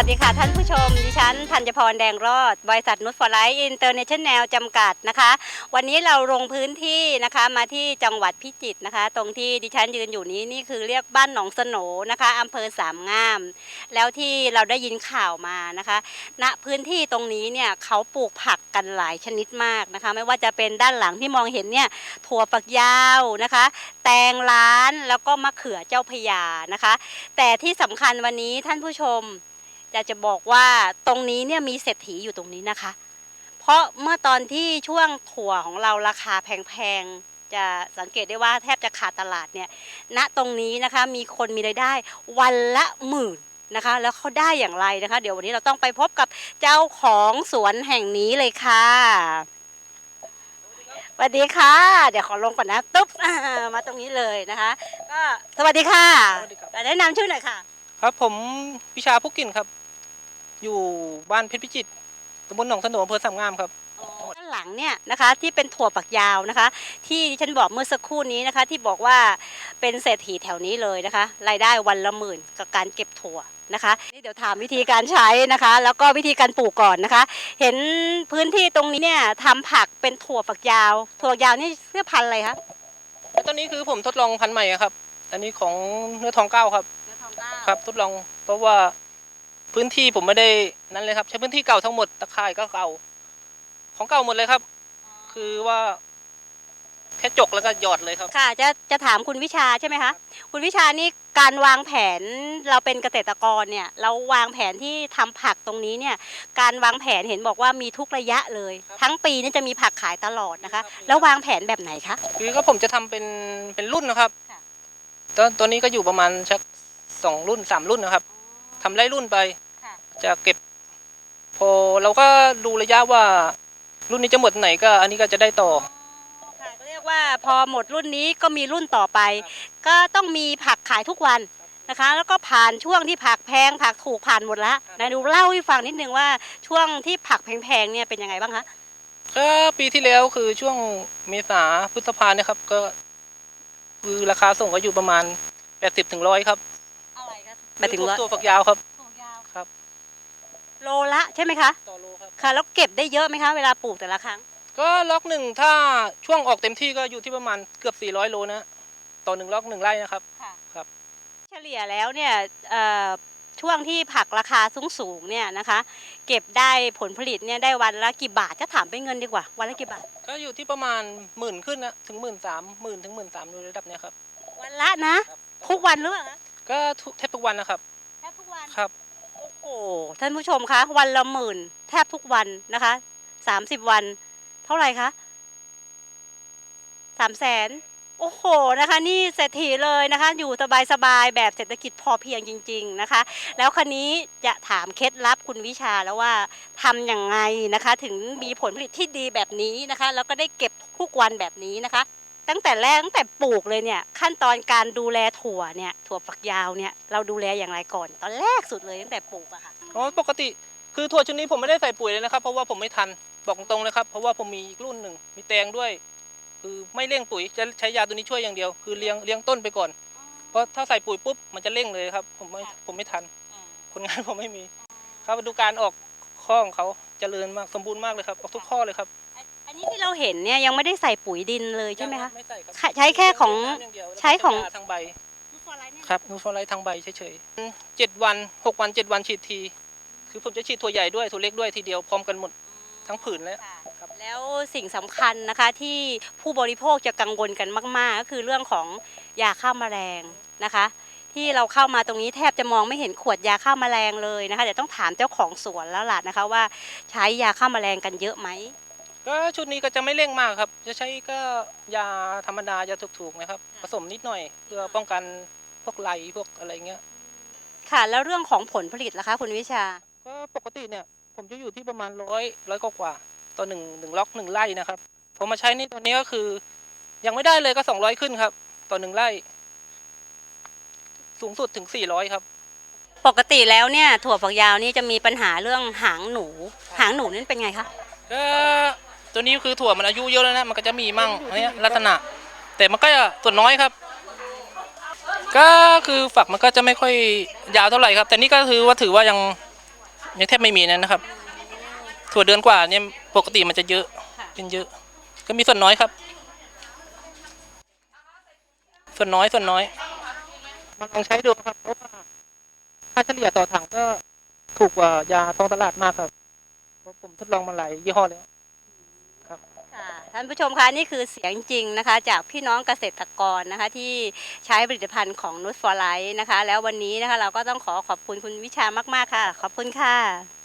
วัสดีค่ะท่านผู้ชม ดิฉันธัญพรแดงรอด บริษัทนุชฟอร์ไลท์อินเตอร์เนชั่นแนลจำกัดนะคะ วันนี้เราลงพื้นที่นะคะมาที่จังหวัดพิจิตรนะคะ ตรงที่ดิฉันยืนอยู่นี้นี่คือเรียกบ้านหนองสโนนะคะอำเภอสามงาม แล้วที่เราได้ยินข่าวมานะคะณพื้นที่ตรงนี้เนี่ยเขาปลูกผักกันหลายชนิดมากนะคะ ไม่ว่าจะเป็นด้านหลังที่มองเห็นเนี่ยถั่วฝักยาวนะคะ แตงล้านแล้วก็มะเขือเจ้าพยานะคะ แต่ที่สำคัญวันนี้ท่านผู้ชม อยากจะบอกว่าตรงนี้เนี่ยมีเศรษฐีอยู่ตรงนี้นะคะ เพราะเมื่อตอนที่ช่วงถั่วของเราราคาแพงๆจะสังเกตได้ว่าแทบจะขาดตลาดเนี่ยณตรงนี้นะคะมีคนมีรายได้วันละหมื่นนะคะ แล้วเขาได้อย่างไรนะคะ เดี๋ยววันนี้เราต้องไปพบกับเจ้าของสวนแห่งนี้เลยค่ะสวัสดีค่ะ เดี๋ยวขอลงก่อนนะตุ๊บอ่ามาตรงนี้เลยนะคะ ก็สวัสดีค่ะสวัสดีครับแนะนำชื่อหน่อยค่ะ ครับผมพิชาพุกกินครับ อยู่บ้านเพชรพิจิตรตำบลหนองสนอำเภอสามงามครับด้านหลังเนี่ยนะคะที่เป็นถั่วฝักยาวนะคะ ที่ดิฉันบอกเมื่อสักครู่นี้นะคะ ที่บอกว่าเป็นเศรษฐีแถวนี้เลยนะคะ รายได้วันละหมื่นกับการเก็บถั่วนะคะนี่เดี๋ยวถามวิธีการใช้นะคะ แล้วก็วิธีการปลูกก่อนนะคะ เห็นพื้นที่ตรงนี้เนี่ยทำผักเป็นถั่วฝักยาว ถั่วฝักยาวนี่เพื่อพันธุ์อะไรคะแล้วตอนนี้คือผมทดลองพันธุ์ใหม่อะครับ อันนี้ของเนื้อทองเก้าครับ ครับทดลองเพราะว่าพื้นที่ผมไม่ได้นั้นเลยครับ ใช้พื้นที่เก่าทั้งหมดตะข่ายก็เก่า ของเก่าหมดเลยครับ คือว่าแค่จกแล้วก็หยอดเลยครับ ค่ะจะจะถามคุณวิชาใช่ไหมคะคุณวิชานี่การวางแผนเราเป็นเกษตรกรเนี่ยเราวางแผนที่ทำผักตรงนี้เนี่ยการวางแผนเห็นบอกว่ามีทุกระยะเลยครับทั้งปีนี่จะมีผักขายตลอดนะคะครับแล้ววางแผนแบบไหนคะคือก็ผมจะทำเป็นเป็นรุ่นนะครับค่ะตอนตัวนี้ก็อยู่ประมาณชัก สองรุ่นสามรุ่นนะครับทำไล่รุ่นไปค่ะจะเก็บ พอเราก็ดูระยะว่ารุ่นนี้จะหมดไหนก็ อันนี้ก็จะได้ต่อค่ะก็เรียกว่าพอหมดรุ่นนี้ก็มีรุ่นต่อไป ก็ต้องมีผักขายทุกวันนะคะ แล้วก็ผ่านช่วงที่ผักแพงผักถูกผ่านหมดแล้วครับนะดูเล่าให้ฟังนิดนึงว่าช่วงที่ผักแพงๆเนี่ยเป็นยังไงบ้างคะก็ปีที่แล้วคือช่วงเมษาพฤษภาเนี่ยครับ ก็ คือราคาส่งก็อยู่ประมาณแปดสิบถึงร้อยครับอะไรคะ หมายถึงว่าตัวฝักยาวครับครับ โลละใช่ไหมคะต่อโลครับ ค่ะแล้วเก็บได้เยอะไหมคะเวลาปลูกแต่ละครั้ง ก็ล็อกหนึ่งถ้าช่วงออกเต็มที่ก็อยู่ที่ประมาณเกือบสี่ร้อยโลนะต่อหนึ่งล็อกหนึ่งไร่นะครับครับ เฉลี่ยแล้วเนี่ยเอ่อช่วงที่ผักราคาสูงสูงๆเนี่ยนะคะ เก็บได้ผลผลิตเนี่ยได้วันละกี่บาทจะถามเป็นเงินดีกว่า วันละกี่บาท ก็อยู่ที่ประมาณหมื่นขึ้นนะถึงหมื่นสามหมื่นถึงหมื่นสามในระดับเนี้ยครับ วันละนะ ทุกวันหรือเปล่าคะ ก็ทุกแทบทุกวันนะครับแทบทุกวันครับ โอ้โหท่านผู้ชมคะ วันละหมื่น แทบทุกวันนะคะสามสิบวัน เท่าไหร่คะสามแสนโอ้โหนะคะนี่เศรษฐีเลยนะคะ อยู่สบายๆแบบเศรษฐกิจพอเพียงจริง ๆนะคะ แล้วคันนี้จะถามเคล็ดลับคุณวิชาแล้วว่าทำอย่างไงนะคะ ถึงมีผลผลิตที่ดีแบบนี้นะคะ แล้วก็ได้เก็บทุกวันแบบนี้นะคะ ตั้งแต่แรกตั้งแต่ปลูกเลยเนี่ย ขั้นตอนการดูแลถั่วเนี่ยถั่วฝักยาวเนี่ยเราดูแลอย่างไรก่อน ตอนแรกสุดเลยตั้งแต่ปลูกอะค่ะอ๋อปกติคือถั่วชนิดนี้ผมไม่ได้ใส่ปุ๋ยเลยนะครับ เพราะว่าผมไม่ทันบอกตรงๆเลยครับเพราะว่าผมมีอีกรุ่นหนึ่งมีแตงด้วย คือไม่เร่งปุ๋ยจะใช้ยาตัวนี้ช่วยอย่างเดียว คือเลี้ยงเลี้ยงต้นไปก่อน เพราะถ้าใส่ปุ๋ยปุ๊บมันจะเร่งเลยครับ ผมไม่ผมไม่ทันคนงานผมไม่มี ครับดูการออกข้อของเขาเจริญมากสมบูรณ์มากเลยครับออกทุกข้อเลยครับอั นนี้ที่เราเห็นเนี่ยยังไม่ได้ใส่ปุ๋ยดินเลยใช่ไหมคะ ไม่ใส่ครับค่ะใช้แค่ของเลี้ยน้ำย่างเดียวแล้วก็ใช้ของ ยาทางใบครับนูโฟไลท์ทางใบเฉยๆเจ็ดวันหกวันเจ็ดวันฉีดที คือผมจะฉีดถั่วใหญ่ด้วยถั่วเล็กด้วยทีเดียวพร้อมกันหมดทั้งผืนเลยครับแล้วสิ่งสำคัญนะคะที่ผู้บริโภคจะกังวลกันมาก ๆ ก็คือเรื่องของยาฆ่าแมลงนะคะ ที่เราเข้ามาตรงนี้แทบจะมองไม่เห็นขวดยาฆ่าแมลงเลยนะคะเดี๋ยวต้องถามเจ้าของสวนแล้วล่ะนะคะว่าใช้ยาฆ่าแมลงกันเยอะไหม ก็ชุดนี้ก็จะไม่เร่งมากครับ จะใช้ก็ยาธรรมดายาถูกๆนะครับ ผสมนิดหน่อย เพื่อป้องกันพวกไรพวกอะไรเงี้ยค่ะ แล้วเรื่องของผลผลิตล่ะคะ คุณวิชา ก็ปกติเนี่ย ผมจะอยู่ที่ประมาณร้อยร้อยกว่าๆต่อหนึ่งหนึ่งล็อกหนึ่งไร่นะครับผมมาใช้นี่ตัวนี้ก็คือ ยังไม่ได้เลยก็สองร้อยขึ้นครับ ต่อหนึ่งไร่ สูงสุดถึงสี่ร้อยครับ ปกติแล้วเนี่ย ถั่วฝักยาวนี่จะมีปัญหาเรื่องหางหนู หางหนูนี่เป็นไงคะก็ ตัวนี้คือถั่วมันอายุเยอะแล้วนะมันก็จะมีมั่งอันเนี้ยลักษณะ แต่มันก็ส่วนน้อยครับ ก็คือฝักมันก็จะไม่ค่อยยาวเท่าไหร่ครับ แต่นี่ก็คือว่าถือว่ายังยังแทบไม่มีนั่นนะครับ ถั่วเดือนกว่าเนี่ยปกติมันจะเยอะค่ะเป็นเยอะ ก็มีส่วนน้อยครับ ส่วนน้อยส่วนน้อยมาลองใช้ดูครับเพราะว่าค่าเฉลี่ยต่อถังก็ถูกกว่ายาท้องตลาดมากครับเพราะผมทดลองมาหลายยี่ห้อแล้วค่ะ ท่านผู้ชมคะนี่คือเสียงจริงนะคะ จากพี่น้องเกษตรกรนะคะ ที่ใช้ผลิตภัณฑ์ของนุชฟอร์ไลท์นะคะ แล้ววันนี้นะคะ เราก็ต้องขอขอบคุณคุณวิชามาก ๆ ค่ะ ขอบคุณค่ะ